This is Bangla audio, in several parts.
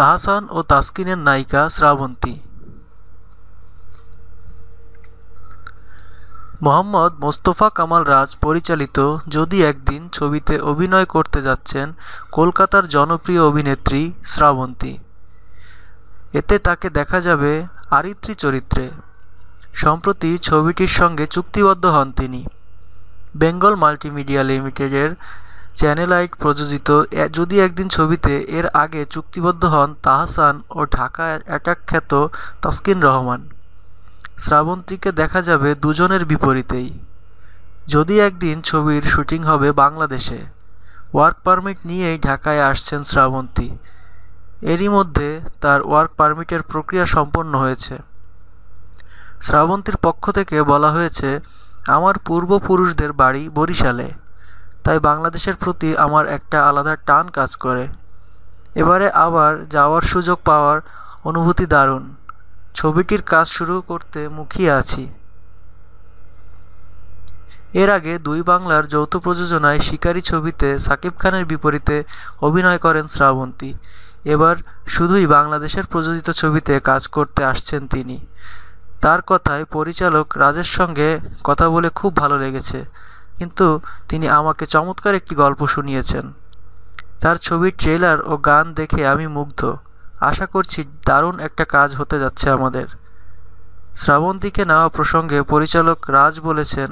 তাহসান ও তাসকিনের নায়িকা শ্রাবন্তী। মোহাম্মদ মোস্তফা কামাল রাজ পরিচালিত যদি একদিন ছবিতে অভিনয় করতে যাচ্ছেন কলকাতার জনপ্রিয় অভিনেত্রী শ্রাবন্তী। এতে তাকে দেখা যাবে আরিত্রী চরিত্রে। সম্প্রতি ছবিটির সঙ্গে চুক্তিবদ্ধ হন তিনি। বেঙ্গল মাল্টিমিডিয়া লিমিটেডের চ্যানেল আইক প্রযোজিত যদি একদিন ছবিতে এর আগে চুক্তিবদ্ধ হন তাহসান ও ঢাকা অ্যাটাক খ্যাত তাসকিন রহমান। শ্রাবন্তীকে দেখা যাবে দুজনের বিপরীতেই। যদি একদিন ছবির শুটিং হবে বাংলাদেশে, ওয়ার্ক পারমিট নিয়েই ঢাকায় আসছেন শ্রাবন্তী। এরই মধ্যে তার ওয়ার্ক পারমিটের প্রক্রিয়া সম্পন্ন হয়েছে। শ্রাবন্তীর পক্ষ থেকে বলা হয়েছে, আমার পূর্বপুরুষদের বাড়ি বরিশালে। তাই বাংলাদেশের প্রতি আমার একটা আলাদা টান কাজ করে। এবারে আবার যাওয়ার সুযোগ পাওয়ার অনুভূতি দারুণ। ছবিটির কাজ শুরু করতে মুখিয়ে আছি। এর আগে দুই বাংলার যৌথ প্রযোজনায় শিকারী ছবিতে সাকিব খানের বিপরীতে অভিনয় করেন শ্রাবন্তী। এবার শুধুই বাংলাদেশের প্রযোজিত ছবিতে কাজ করতে আসছেন তিনি। তার কথায় পরিচালক রাজের সঙ্গে কথা বলে খুব ভালো লেগেছে। কিন্তু তিনি আমাকে চমৎকার একটি গল্প শুনিয়েছেন। তার ছবির ট্রেলার ও গান দেখে আমি মুগ্ধ। আশা করছি দারুণ একটা কাজ হতে যাচ্ছে আমাদের। শ্রাবন্তীকে নেওয়া প্রসঙ্গে পরিচালক রাজ বলেছেন,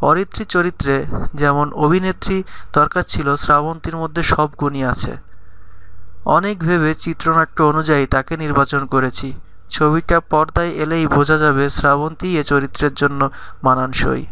অরিত্রী চরিত্রে যেমন অভিনেত্রী দরকার ছিল, শ্রাবন্তীর মধ্যে সব গুণই আছে। অনেক ভেবে চিত্রনাট্য অনুযায়ী তাকে নির্বাচন করেছি। ছবিটা পর্দায় এলেই বোঝা যাবে শ্রাবন্তী এ চরিত্রের জন্য মানানসই।